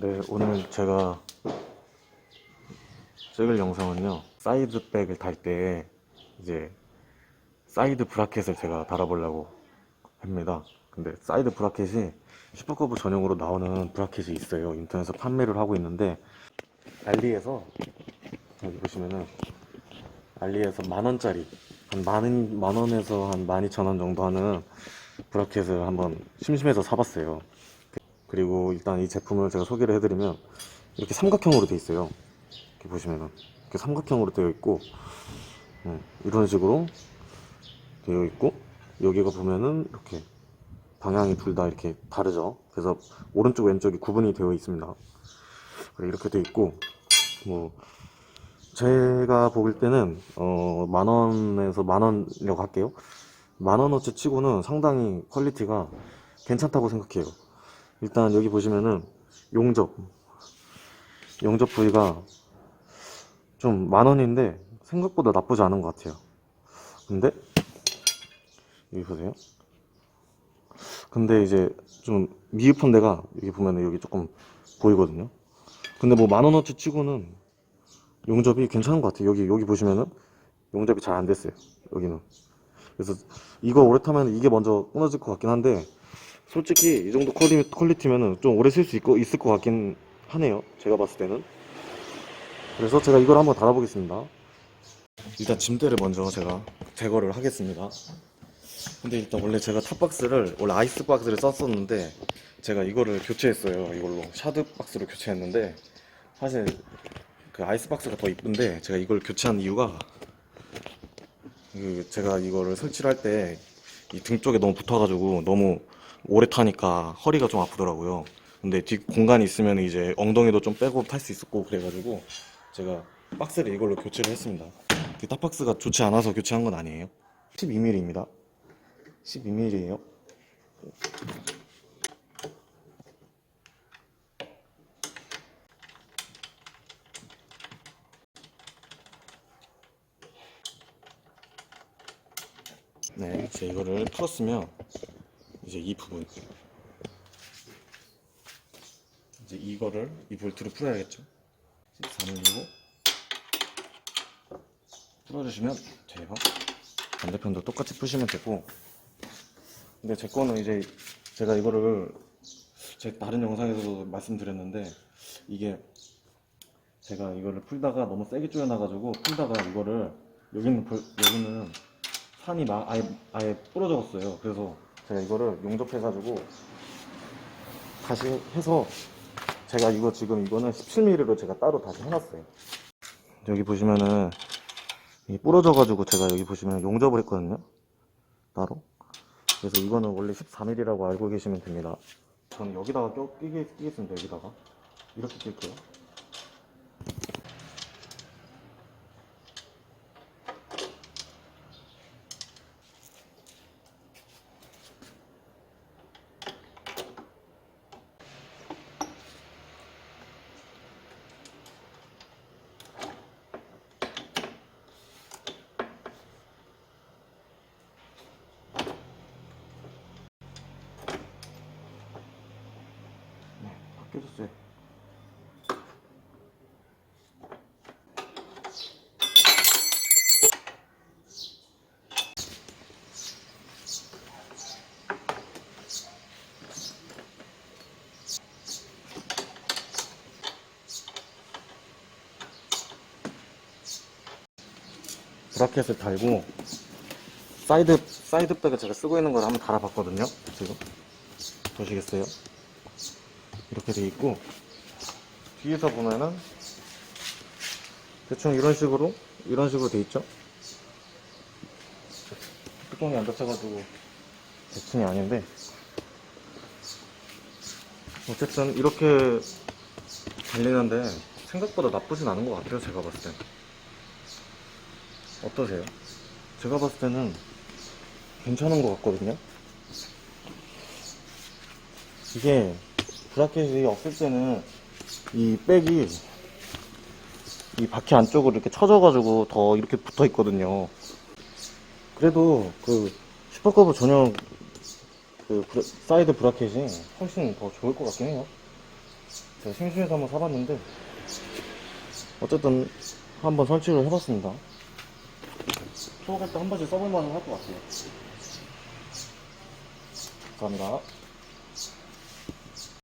네, 오늘 제가 찍을 영상은요. 사이드백을 달 때 이제 사이드 브라켓을 제가 달아보려고 합니다. 근데 사이드 브라켓이 슈퍼커브 전용으로 나오는 브라켓이 있어요. 인터넷에서 판매를 하고 있는데 알리에서 여기 보시면은 알리에서 만 원짜리 한 만, 만 원에서 한 만 이천 원 정도 하는 브라켓을 한번 심심해서 사봤어요. 그리고 일단 이 제품을 제가 소개를 해드리면 이렇게 삼각형으로 되어 있어요. 이렇게 보시면은 이렇게 삼각형으로 되어 있고 음, 이런 식으로 되어 있고 여기가 보면은 이렇게 방향이 둘 다 이렇게 다르죠. 그래서 오른쪽 왼쪽이 구분이 되어 있습니다. 이렇게 되어 있고 뭐 제가 보길 때는 어, 만 원에서 만 원이라고 할게요. 만 원어치 치고는 상당히 퀄리티가 괜찮다고 생각해요. 일단 여기 보시면은 용접 용접 부위가 좀 만 원인데 생각보다 나쁘지 않은 것 같아요. 근데 여기 보세요. 근데 이제 좀 미흡한 데가 여기 보면은 여기 조금 보이거든요. 근데 뭐 만 원어치 치고는 용접이 괜찮은 것 같아요. 여기 여기 보시면은 용접이 잘 안 됐어요. 여기는. 그래서 이거 오래 타면 이게 먼저 끊어질 것 같긴 한데 솔직히 이 정도 퀄리, 퀄리티면은 좀 오래 쓸 수 있고 있을 것 같긴 하네요. 제가 봤을 때는. 그래서 제가 이걸 한번 달아보겠습니다. 일단 짐대를 먼저 제가 제거를 하겠습니다. 근데 일단 원래 제가 탑박스를 원래 아이스 박스를 썼었는데 제가 이거를 교체했어요. 이걸로 샤드 박스로 교체했는데 사실 그 아이스 박스가 더 이쁜데 제가 이걸 교체한 이유가 그 제가 이거를 설치를 할 때 이 등 쪽에 너무 붙어가지고 너무 오래 타니까 허리가 좀 아프더라고요. 근데 뒷 공간이 있으면 이제 엉덩이도 좀 빼고 탈 수 있었고 그래가지고 제가 박스를 이걸로 교체를 했습니다. 그 탑박스가 좋지 않아서 교체한 건 아니에요. 12mm입니다. 12mm예요. 네, 이제 이거를 풀었으면 이제 이 부분 이제 이거를 이 볼트를 풀어야겠죠. 13mm고 풀어주시면 돼요. 반대편도 똑같이 푸시면 되고 근데 제 거는 이제 제가 이거를 제 다른 영상에서도 말씀드렸는데 이게 제가 이거를 풀다가 너무 세게 조여놔가지고 풀다가 이거를 여기는 벌- 여기는 산이 막 아예 아예 부러졌어요. 그래서 제가 이거를 용접해가지고 다시 해서 제가 이거 지금 이거는 17mm로 제가 따로 다시 해놨어요. 여기 보시면은 이 부러져가지고 제가 여기 보시면 용접을 했거든요. 따로. 그래서 이거는 원래 14mm라고 알고 계시면 됩니다. 저는 여기다가 껴, 끼게, 끼겠습니다. 여기다가 이렇게 낄게요. 네, 바뀌어졌어요. 브라켓을 달고 사이드 사이드백을 제가 쓰고 있는 걸 한번 달아봤거든요. 지금 보시겠어요? 이렇게 돼 있고 뒤에서 보면은 대충 이런 식으로 이런 식으로 돼 있죠. 뚜껑이 안 닫혀가지고 대충이 아닌데 어쨌든 이렇게 달리는데 생각보다 나쁘진 않은 것 같아요. 제가 봤을 땐 어떠세요? 제가 봤을 때는 괜찮은 것 같거든요. 이게 브라켓이 없을 때는 이 백이 이 바퀴 안쪽으로 이렇게 쳐져가지고 더 이렇게 붙어 있거든요. 그래도 그 슈퍼커브 전용 그 브라- 사이드 브라켓이 훨씬 더 좋을 것 같긴 해요. 제가 생수에서 한번 사봤는데 어쨌든 한번 설치를 해봤습니다. 초록할 때한 번씩 써볼 만은 할 것 같아요. 감사합니다.